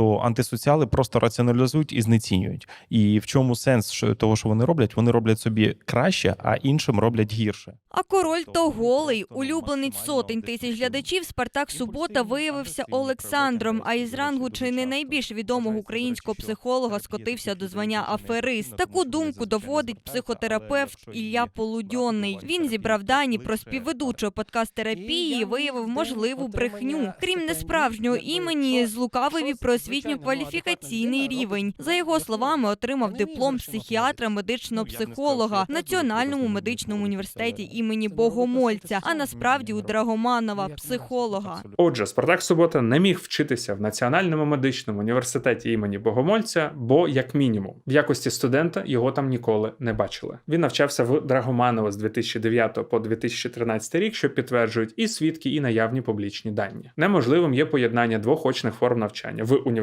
то антисоціали просто раціоналізують і знецінюють. І в чому сенс того, що вони роблять? Вони роблять собі краще, а іншим роблять гірше. А король то голий. Улюбленець сотень тисяч глядачів Спартак Субота виявився Олександром. А із рангу чи не найбільш відомого українського психолога скотився до звання аферист. Таку думку доводить психотерапевт Ілля Полудьонний. Він зібрав дані про співведучого подкаст терапії і виявив можливу брехню. Крім несправжнього імені, злукавив і про освітньо-кваліфікаційний рівень. За його словами, отримав диплом психіатра медичного психолога в Національному медичному університеті імені Богомольця, а насправді у Драгоманова, психолога. Отже, Спартак Субота не міг вчитися в Національному медичному університеті імені Богомольця, бо, як мінімум, в якості студента його там ніколи не бачили. Він навчався в Драгоманова з 2009 по 2013 рік, що підтверджують і свідки, і наявні публічні дані. Неможливим є поєднання двох очних форм навчання в університеті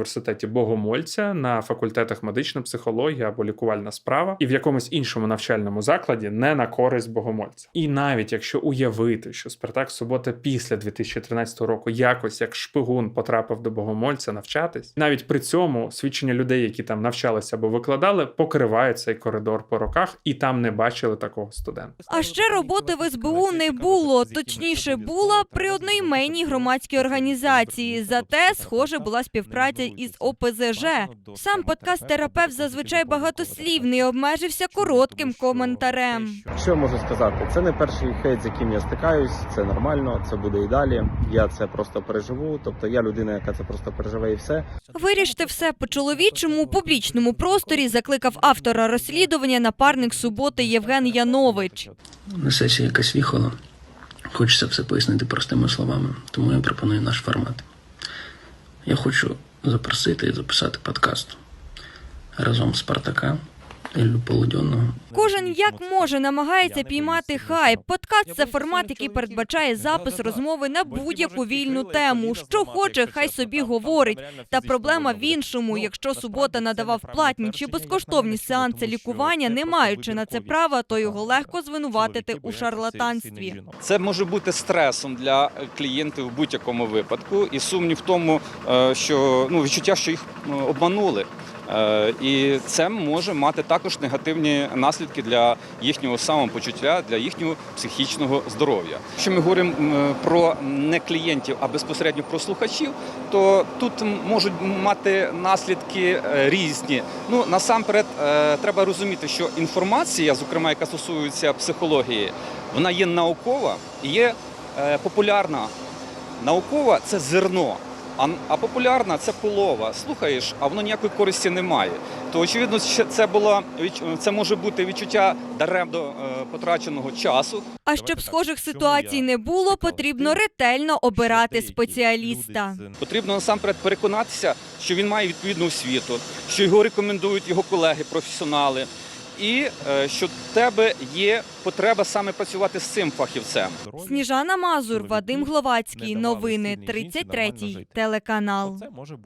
Богомольця на факультетах медична психологія або лікувальна справа, і в якомусь іншому навчальному закладі не на користь Богомольця. І навіть якщо уявити, що Спартак Субота після 2013 року якось як шпигун потрапив до Богомольця навчатись, навіть при цьому свідчення людей, які там навчалися або викладали, покриває цей коридор по роках, і там не бачили такого студента. А ще роботи в СБУ не було. Точніше, була при одноіменній громадській організації. Зате, схоже, була співпраця із ОПЗЖ. Сам подкаст-терапевт зазвичай багатослівний, обмежився коротким коментарем. Що я можу сказати? Це не перший хейт, з яким я стикаюсь. Це нормально, це буде і далі. Я це просто переживу. Тобто я людина, яка це просто переживе і все. Вирішити все по-чоловічому у публічному просторі закликав автора розслідування напарник суботи Євген Янович. Несеться якась віхола. Хочеться все пояснити простими словами, тому я пропоную наш формат. Я хочу запросити і записати подкаст. Разом з Спартака, Полудьонного Кожен як може намагається піймати хайп. Подкаст це формат, який передбачає запис розмови на будь-яку вільну тему. Що хоче, хай собі говорить. Та проблема в іншому. Якщо субота надавав платні чи безкоштовні сеанси лікування, не маючи на це права, то його легко звинуватити у шарлатанстві. Це може бути стресом для клієнтів в будь-якому випадку, і сумнів в тому, е, що ну відчуття, що їх е, обманули. Е, І це може мати також негативні наслідки для їхнього самопочуття, для їхнього психічного здоров'я. Якщо ми говоримо про не клієнтів, а безпосередньо про слухачів, то тут можуть мати наслідки е, різні. Ну насамперед е, треба розуміти, що інформація, зокрема, яка стосується психології, вона є наукова і є популярна. Наукова це зерно, а, а популярна це полова. Слухаєш, а воно ніякої користі не має. То очевидно, це було це може бути відчуття даремно е, потраченого часу. А щоб схожих ситуацій не було, потрібно ретельно обирати спеціаліста. Потрібно насамперед переконатися, що він має відповідну освіту, що його рекомендують його колеги, професіонали, і е, що в тебе є потреба саме працювати з цим фахівцем. Сніжана Мазур, Вадим Гловацький. Новини 33 телеканал. Це може бути.